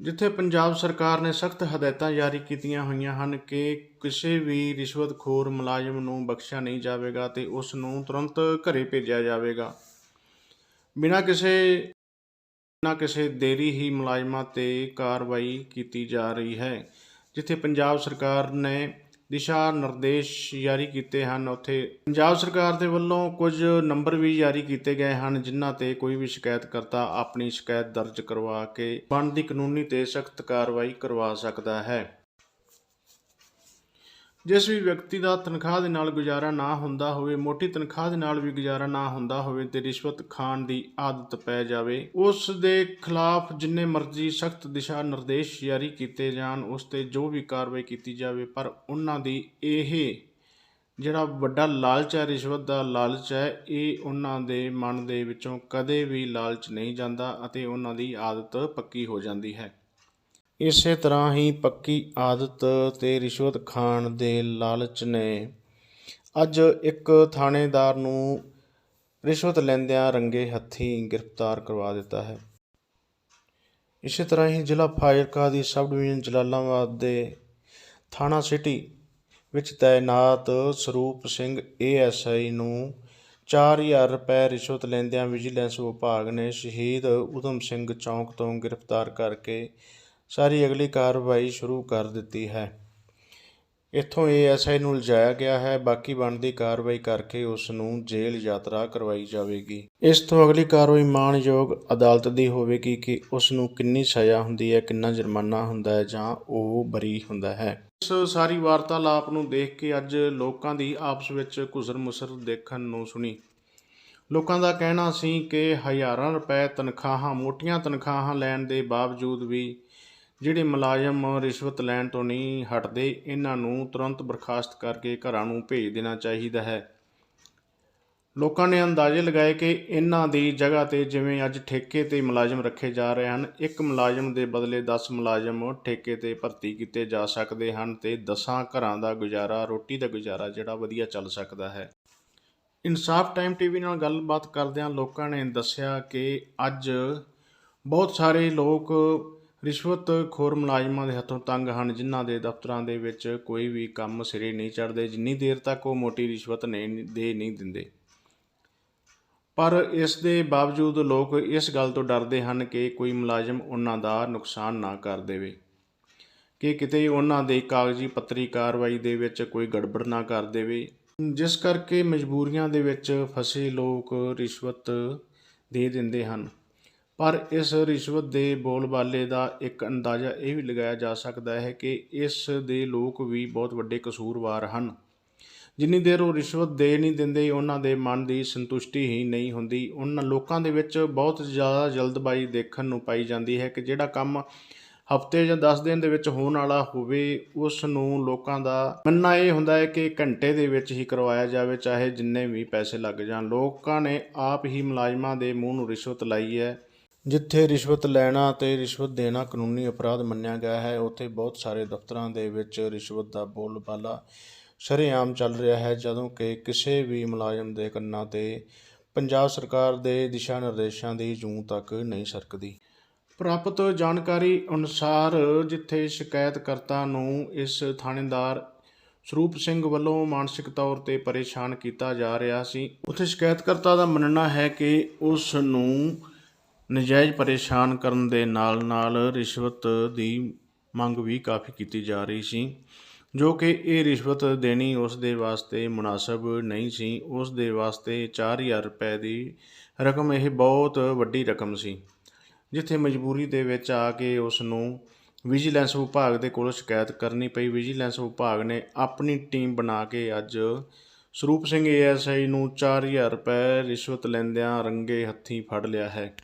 ਜਿੱਥੇ ਪੰਜਾਬ ਸਰਕਾਰ ਨੇ ਸਖਤ ਹਦਾਇਤਾਂ ਜਾਰੀ ਕੀਤੀਆਂ ਹੋਈਆਂ ਹਨ ਕਿ ਕਿਸੇ ਵੀ ਰਿਸ਼ਵਤਖੋਰ ਮੁਲਾਜ਼ਮ ਨੂੰ ਬਖਸ਼ਿਆ ਨਹੀਂ ਜਾਵੇਗਾ ਤੇ ਉਸ ਨੂੰ ਤੁਰੰਤ ਘਰੇ ਭੇਜਿਆ ਜਾਵੇਗਾ। ਬਿਨਾਂ ਕਿਸੇ ਬਿਨਾਂ ਕਿਸੇ ਦੇਰੀ ਹੀ ਮੁਲਾਜ਼ਮਾਂ ਤੇ ਕਾਰਵਾਈ ਕੀਤੀ ਜਾ ਰਹੀ ਹੈ, ਜਿੱਥੇ ਪੰਜਾਬ ਸਰਕਾਰ ਨੇ ਦਿਸ਼ਾ ਨਿਰਦੇਸ਼ ਜਾਰੀ ਕੀਤੇ ਹਨ ਉੱਥੇ। ਪੰਜਾਬ ਸਰਕਾਰ ਦੇ ਵੱਲੋਂ ਕੁਝ ਨੰਬਰ ਵੀ ਜਾਰੀ ਕੀਤੇ ਗਏ ਹਨ, ਜਿਨ੍ਹਾਂ ਤੇ ਕੋਈ ਵੀ ਸ਼ਿਕਾਇਤਕਰਤਾ ਆਪਣੀ ਸ਼ਿਕਾਇਤ ਦਰਜ ਕਰਵਾ ਕੇ ਬਣਦੀ ਕਾਨੂੰਨੀ ਤੇ ਸਖਤ ਕਾਰਵਾਈ ਕਰਵਾ ਸਕਦਾ ਹੈ। ਜਿਸ ਵੀ ਵਿਅਕਤੀ ਦਾ ਤਨਖਾਹ ਦੇ ਨਾਲ ਗੁਜ਼ਾਰਾ ਨਾ ਹੁੰਦਾ ਹੋਵੇ, ਮੋਟੀ ਤਨਖਾਹ ਦੇ ਨਾਲ ਵੀ ਗੁਜ਼ਾਰਾ ਨਾ ਹੁੰਦਾ ਹੋਵੇ ਤੇ ਰਿਸ਼ਵਤ ਖਾਣ ਦੀ ਆਦਤ ਪੈ ਜਾਵੇ, ਉਸ ਦੇ ਖਿਲਾਫ ਜਿੰਨੇ ਮਰਜ਼ੀ ਸਖਤ ਦਿਸ਼ਾ ਨਿਰਦੇਸ਼ ਜਾਰੀ ਕੀਤੇ ਜਾਣ, ਉਸ ਤੇ ਜੋ ਵੀ ਕਾਰਵਾਈ ਕੀਤੀ ਜਾਵੇ, ਪਰ ਉਹਨਾਂ ਦੀ ਇਹ ਜਿਹੜਾ ਵੱਡਾ ਲਾਲਚ ਹੈ, ਰਿਸ਼ਵਤ ਦਾ ਲਾਲਚ ਹੈ, ਇਹ ਉਹਨਾਂ ਦੇ ਮਨ ਦੇ ਵਿੱਚੋਂ ਕਦੇ ਵੀ ਲਾਲਚ ਨਹੀਂ ਜਾਂਦਾ ਅਤੇ ਉਹਨਾਂ ਦੀ ਆਦਤ ਪੱਕੀ ਹੋ ਜਾਂਦੀ ਹੈ। ਇਸੇ ਤਰ੍ਹਾਂ ਹੀ ਪੱਕੀ ਆਦਤ ਤੇ ਰਿਸ਼ਵਤ ਖਾਣ ਦੇ ਲਾਲਚ ਨੇ। ਅੱਜ ਇੱਕ ਥਾਣੇਦਾਰ ਨੂੰ ਰਿਸ਼ਵਤ ਲੈਂਦਿਆਂ ਰੰਗੇ ਹੱਥੀਂ ਗ੍ਰਿਫਤਾਰ ਕਰਵਾ ਦਿੱਤਾ ਹੈ। ਇਸੇ ਤਰ੍ਹਾਂ ਹੀ ਜ਼ਿਲ੍ਹਾ ਫਾਜ਼ਿਲਕਾ ਦੀ ਸਬ ਡਿਵੀਜ਼ਨ ਜਲਾਲਾਬਾਦ ਦੇ ਥਾਣਾ ਸਿਟੀ ਵਿੱਚ ਤਾਇਨਾਤ ਸਰੂਪ ਸਿੰਘ ਏਐਸਆਈ ਨੂੰ 4000 ਰੁਪਏ ਰਿਸ਼ਵਤ ਲੈਂਦਿਆਂ ਵਿਜੀਲੈਂਸ ਵਿਭਾਗ ਨੇ ਸ਼ਹੀਦ ਊਧਮ ਸਿੰਘ ਚੌਂਕ ਤੋਂ ਗ੍ਰਿਫਤਾਰ ਕਰਕੇ ਸਾਰੀ ਅਗਲੀ ਕਾਰਵਾਈ ਸ਼ੁਰੂ ਕਰ ਦਿੱਤੀ ਹੈ। ਇੱਥੋਂ ਏਐਸਆਈ ਨੂੰ ਲਿਜਾਇਆ ਗਿਆ ਹੈ, ਬਾਕੀ ਬਣਦੀ ਕਾਰਵਾਈ ਕਰਕੇ ਉਸ ਨੂੰ ਜੇਲ੍ਹ ਯਾਤਰਾ ਕਰਵਾਈ ਜਾਵੇਗੀ। ਇਸ ਤੋਂ ਅਗਲੀ ਕਾਰਵਾਈ ਮਾਣਯੋਗ ਅਦਾਲਤ ਦੀ ਹੋਵੇਗੀ ਕਿ ਉਸ ਨੂੰ ਕਿੰਨੀ ਸਜ਼ਾ ਹੁੰਦੀ ਹੈ, ਕਿੰਨਾ ਜੁਰਮਾਨਾ ਹੁੰਦਾ ਹੈ ਜਾਂ ਉਹ ਬਰੀ ਹੁੰਦਾ ਹੈ। ਇਸ ਸਾਰੀ ਵਾਰਤਾਲਾਪ ਨੂੰ ਦੇਖ ਕੇ ਅੱਜ ਲੋਕਾਂ ਦੀ ਆਪਸ ਵਿੱਚ ਘੁਸਰ ਮੁਸਰ ਦੇਖਣ ਨੂੰ ਸੁਣੀ। ਲੋਕਾਂ ਦਾ ਕਹਿਣਾ ਸੀ ਕਿ ਹਜ਼ਾਰਾਂ ਰੁਪਏ ਤਨਖਾਹਾਂ, ਮੋਟੀਆਂ ਤਨਖਾਹਾਂ ਲੈਣ ਦੇ ਬਾਵਜੂਦ ਵੀ ਜਿਹੜੇ ਮੁਲਾਜ਼ਮ ਰਿਸ਼ਵਤ ਲੈਣ ਤੋਂ ਨਹੀਂ ਹਟਦੇ, ਇਹਨਾਂ ਨੂੰ ਤੁਰੰਤ ਬਰਖਾਸਤ ਕਰਕੇ ਘਰਾਂ ਨੂੰ ਭੇਜ ਦੇਣਾ ਚਾਹੀਦਾ ਹੈ। ਲੋਕਾਂ ਨੇ ਅੰਦਾਜ਼ੇ ਲਗਾਏ ਕਿ ਇਹਨਾਂ ਦੀ ਜਗ੍ਹਾ ਤੇ ਜਿਵੇਂ ਅੱਜ ਠੇਕੇ ਤੇ ਮੁਲਾਜ਼ਮ ਰੱਖੇ ਜਾ ਰਹੇ ਹਨ, ਇੱਕ ਮੁਲਾਜ਼ਮ ਦੇ ਬਦਲੇ 10 ਮੁਲਾਜ਼ਮ ਠੇਕੇ ਤੇ ਭਰਤੀ ਕੀਤੇ ਜਾ ਸਕਦੇ ਹਨ ਤੇ 10 ਘਰਾਂ ਦਾ ਗੁਜ਼ਾਰਾ, ਰੋਟੀ ਦਾ ਗੁਜ਼ਾਰਾ ਜਿਹੜਾ ਵਧੀਆ ਚੱਲ ਸਕਦਾ ਹੈ। ਇਨਸਾਫ ਟਾਈਮ ਟੀਵੀ ਨਾਲ ਗੱਲਬਾਤ ਕਰਦਿਆਂ ਲੋਕਾਂ ਨੇ ਦੱਸਿਆ ਕਿ ਅੱਜ ਬਹੁਤ ਸਾਰੇ ਲੋਕ ਰਿਸ਼ਵਤਖੋਰ ਮੁਲਾਜ਼ਮਾਂ ਦੇ ਹੱਥੋਂ ਤੰਗ ਹਨ, ਜਿਨ੍ਹਾਂ ਦੇ ਦਫ਼ਤਰਾਂ ਦੇ ਵਿੱਚ ਕੋਈ ਵੀ ਕੰਮ ਸਿਰੇ ਨਹੀਂ ਚੜਦੇ ਜਿੰਨੀ ਦੇਰ ਤੱਕ ਉਹ ਮੋਟੀ ਰਿਸ਼ਵਤ ਨਹੀਂ, ਦੇ ਨਹੀਂ ਦਿੰਦੇ। ਪਰ ਇਸ ਦੇ ਬਾਵਜੂਦ ਲੋਕ ਇਸ ਗੱਲ ਤੋਂ ਡਰਦੇ ਹਨ ਕਿ ਕੋਈ ਮੁਲਾਜ਼ਮ ਉਹਨਾਂ ਦਾ ਨੁਕਸਾਨ ਨਾ ਕਰ ਦੇਵੇ, ਕਿ ਕਿਤੇ ਉਹਨਾਂ ਦੇ ਕਾਗਜ਼ੀ ਪੱਤਰੀ ਕਾਰਵਾਈ ਦੇ ਵਿੱਚ ਕੋਈ ਗੜਬੜ ਨਾ ਕਰ ਦੇਵੇ। ਜਿਸ ਕਰਕੇ ਮਜਬੂਰੀਆਂ ਦੇ ਵਿੱਚ ਫਸੇ ਲੋਕ ਰਿਸ਼ਵਤ ਦੇ ਦਿੰਦੇ ਹਨ। ਪਰ ਇਸ ਰਿਸ਼ਵਤ ਦੇ ਬੋਲਬਾਲੇ ਦਾ ਇੱਕ ਅੰਦਾਜ਼ਾ ਇਹ ਵੀ ਲਗਾਇਆ ਜਾ ਸਕਦਾ ਹੈ ਕਿ ਇਸ ਦੇ ਲੋਕ ਵੀ ਬਹੁਤ ਵੱਡੇ ਕਸੂਰਵਾਰ ਹਨ। ਜਿੰਨੀ ਦੇਰ ਉਹ ਰਿਸ਼ਵਤ ਦੇ ਨਹੀਂ ਦਿੰਦੇ, ਉਹਨਾਂ ਦੇ ਮਨ ਦੀ ਸੰਤੁਸ਼ਟੀ ਹੀ ਨਹੀਂ ਹੁੰਦੀ। ਉਹਨਾਂ ਲੋਕਾਂ ਦੇ ਵਿੱਚ ਬਹੁਤ ਜ਼ਿਆਦਾ ਜਲਦਬਾਜ਼ੀ ਦੇਖਣ ਨੂੰ ਪਾਈ ਜਾਂਦੀ ਹੈ ਕਿ ਜਿਹੜਾ ਕੰਮ ਹਫ਼ਤੇ ਜਾਂ 10 ਦਿਨ ਦੇ ਵਿੱਚ ਹੋਣ ਵਾਲਾ ਹੋਵੇ, ਉਸ ਨੂੰ ਲੋਕਾਂ ਦਾ ਮੰਨਣਾ ਇਹ ਹੁੰਦਾ ਹੈ ਕਿ ਘੰਟੇ ਦੇ ਵਿੱਚ ਹੀ ਕਰਵਾਇਆ ਜਾਵੇ, ਚਾਹੇ ਜਿੰਨੇ ਵੀ ਪੈਸੇ ਲੱਗ ਜਾਣ। ਲੋਕਾਂ ਨੇ ਆਪ ਹੀ ਮੁਲਾਜ਼ਮਾਂ ਦੇ ਮੂੰਹ ਨੂੰ ਰਿਸ਼ਵਤ ਲਾਈ ਹੈ। ਜਿੱਥੇ ਰਿਸ਼ਵਤ ਲੈਣਾ ਤੇ ਰਿਸ਼ਵਤ ਦੇਣਾ ਕਾਨੂੰਨੀ ਅਪਰਾਧ ਮੰਨਿਆ ਗਿਆ ਹੈ, ਉੱਥੇ ਬਹੁਤ ਸਾਰੇ ਦਫ਼ਤਰਾਂ ਦੇ ਵਿੱਚ ਰਿਸ਼ਵਤ ਦਾ ਬੋਲਬਾਲਾ ਸ਼ਰੇਆਮ ਚੱਲ ਰਿਹਾ ਹੈ, ਜਦੋਂ ਕਿ ਕਿਸੇ ਵੀ ਮੁਲਾਜ਼ਮ ਦੇ ਕੰਨਾਂ ਤੇ ਪੰਜਾਬ ਸਰਕਾਰ ਦੇ ਦਿਸ਼ਾ ਨਿਰਦੇਸ਼ਾਂ ਦੀ ਜੂੰ ਤੱਕ ਨਹੀਂ ਸਰਕਦੀ। ਪ੍ਰਾਪਤ ਜਾਣਕਾਰੀ ਅਨੁਸਾਰ ਜਿੱਥੇ ਸ਼ਿਕਾਇਤਕਰਤਾ ਨੂੰ ਇਸ ਥਾਣੇਦਾਰ ਸਰੂਪ ਸਿੰਘ ਵੱਲੋਂ ਮਾਨਸਿਕ ਤੌਰ ਤੇ ਪਰੇਸ਼ਾਨ ਕੀਤਾ ਜਾ ਰਿਹਾ ਸੀ, ਉੱਥੇ ਸ਼ਿਕਾਇਤਕਰਤਾ ਦਾ ਮੰਨਣਾ ਹੈ ਕਿ ਉਸ ਨੂੰ ਨਜਾਇਜ਼ ਪਰੇਸ਼ਾਨ ਕਰਨ ਦੇ ਨਾਲ ਨਾਲ ਰਿਸ਼ਵਤ ਦੀ ਮੰਗ ਵੀ ਕਾਫੀ ਕੀਤੀ ਜਾ ਰਹੀ ਸੀ। ਜੋ ਕਿ ਇਹ ਰਿਸ਼ਵਤ ਦੇਣੀ ਉਸ ਦੇ ਵਾਸਤੇ ਮੁਨਾਸਬ ਨਹੀਂ ਸੀ। ਉਸ ਦੇ ਵਾਸਤੇ 4000 ਰੁਪਏ ਦੀ ਰਕਮ ਇਹ ਬਹੁਤ ਵੱਡੀ ਰਕਮ ਸੀ। ਜਿੱਥੇ ਮਜਬੂਰੀ ਦੇ ਵਿੱਚ ਆ ਕੇ ਉਸ ਨੂੰ ਵਿਜੀਲੈਂਸ ਵਿਭਾਗ ਦੇ ਕੋਲ ਸ਼ਿਕਾਇਤ ਕਰਨੀ ਪਈ। ਵਿਜੀਲੈਂਸ ਵਿਭਾਗ ਨੇ ਆਪਣੀ ਟੀਮ ਬਣਾ ਕੇ ਅੱਜ ਸਰੂਪ ਸਿੰਘ ਏਐਸਆਈ ਨੂੰ 4000 ਰੁਪਏ ਰਿਸ਼ਵਤ ਲੈਂਦਿਆਂ ਰੰਗੇ ਹੱਥੀਂ ਫੜ ਲਿਆ ਹੈ।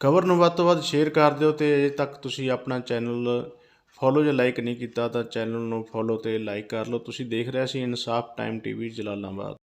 ਖਬਰ ਨੂੰ ਵੱਧ ਤੋਂ ਵੱਧ ਸ਼ੇਅਰ ਕਰ ਦਿਓ ਤੇ ਅਜੇ ਤੱਕ ਤੁਸੀਂ ਆਪਣਾ ਚੈਨਲ ਫੋਲੋ ਜਾਂ ਲਾਈਕ ਨਹੀਂ ਕੀਤਾ ਤਾਂ ਚੈਨਲ ਨੂੰ ਫੋਲੋ ਤੇ ਲਾਈਕ ਕਰ ਲਓ। ਤੁਸੀਂ ਦੇਖ ਰਹੇ ਸੀ ਇਨਸਾਫ ਟਾਈਮ ਟੀਵੀ ਜਲਾਲਾਬਾਦ।